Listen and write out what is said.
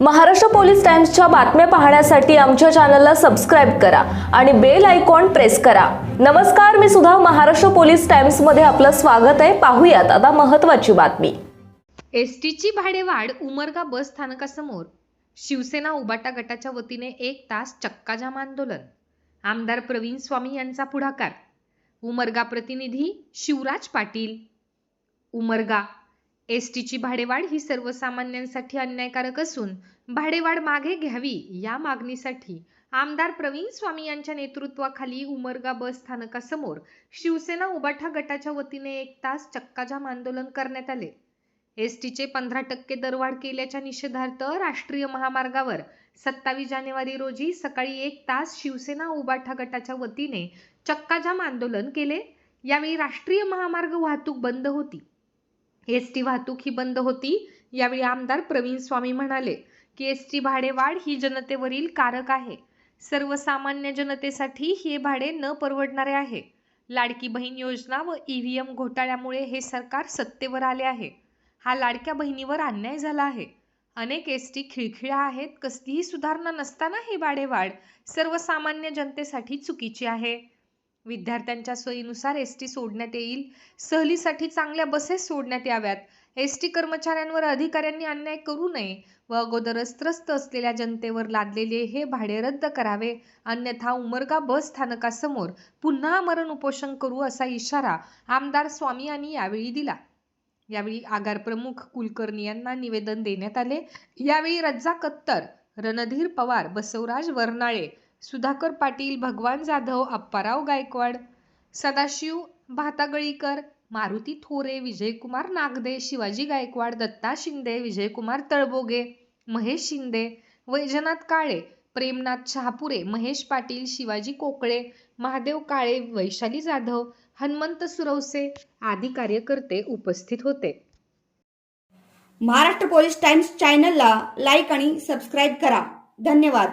Maharashtra police टाइम्सच्या बातम्या पाहण्यासाठी आमच्या चॅनलला सबस्क्राईब करा आणि बेल आयकॉन प्रेस करा. नमस्कार मी सुद्धा महाराष्ट्र पोलीस टाइम्समध्ये आपलं स्वागत आहे. पाहूयात आता महत्वाची बातमी. एस टीची भाडेवाढ उमरगा बस स्थानकासमोर. शिवसेना उबाटा गटाच्या वतीने एक तास चक्काजाम आंदोलन. आमदार प्रवीण स्वामी यांचा पुढाकार. उमरगा प्रतिनिधी शिवराज पाटील. उमरगा एस टीची भाडेवाढ ही सर्वसामान्यांसाठी अन्यायकारक असून भाडेवाढ मागे घ्यावी या मागणीसाठी आमदार प्रवीण स्वामी यांच्या नेतृत्वाखाली उमरगा बस स्थानकासमोर शिवसेना उबाठा गटाच्या वतीने एक तास चक्काजाम आंदोलन करण्यात आले. एस टीचे पंधरा टक्के दरवाढ केल्याच्या निषेधार्थ राष्ट्रीय महामार्गावर सत्तावीस जानेवारी रोजी सकाळी एक तास शिवसेना उबाठा गटाच्या वतीने चक्काजाम आंदोलन केले. यावेळी राष्ट्रीय महामार्ग वाहतूक बंद होती. एस टी वाहतूक ही बंद होती. यावेळी आमदार प्रवीण स्वामी म्हणाले की एस टी भाडेवाढ ही जनतेवरील कारक आहे. सर्वसामान्य जनतेसाठी हे भाडे न परवडणारे आहे. लाडकी बहीण योजना व ई व्ही एम घोटाळ्यामुळे हे सरकार सत्तेवर आले आहे. हा लाडक्या बहिणीवर अन्याय झाला आहे. अनेक एस टी खिळखिळ्या आहेत. कसलीही सुधारणा नसताना ही भाडेवाढ सर्वसामान्य जनतेसाठी चुकीची आहे. विद्यार्थ्यांच्या सोयीनुसार एस टी सोडण्यात येईल. सहलीसाठी चांगल्या बसेस सोडण्यात याव्यात. एस टी कर्मचाऱ्यांवर अधिकाऱ्यांनी अन्याय करू नये व अगोदरच त्रस्त असलेल्या जनतेवर लादलेले हे भाडे रद्द करावे. अन्यथा उमरगा बस स्थानकासमोर पुन्हा मरण उपोषण करू असा इशारा आमदार स्वामी यांनी यावेळी दिला. यावेळी आगार प्रमुख कुलकर्णी यांना निवेदन देण्यात आले. यावेळी रज्जा कत्तर रणधीर पवार बसवराज वर्नाळे सुधाकर पाटील भगवान जाधव अप्पाराव गायकवाड सदाशिव भातागळीकर मारुती थोरे विजयकुमार नागदे शिवाजी गायकवाड दत्ता शिंदे विजयकुमार तळबोगे महेश शिंदे वैजनाथ काळे प्रेमनाथ शहापुरे महेश पाटील शिवाजी कोकळे महादेव काळे वैशाली जाधव हनुमंत सुरवसे आदी कार्यकर्ते उपस्थित होते. महाराष्ट्र पोलीस टाइम्स चॅनलला लाईक आणि सबस्क्राईब करा. धन्यवाद.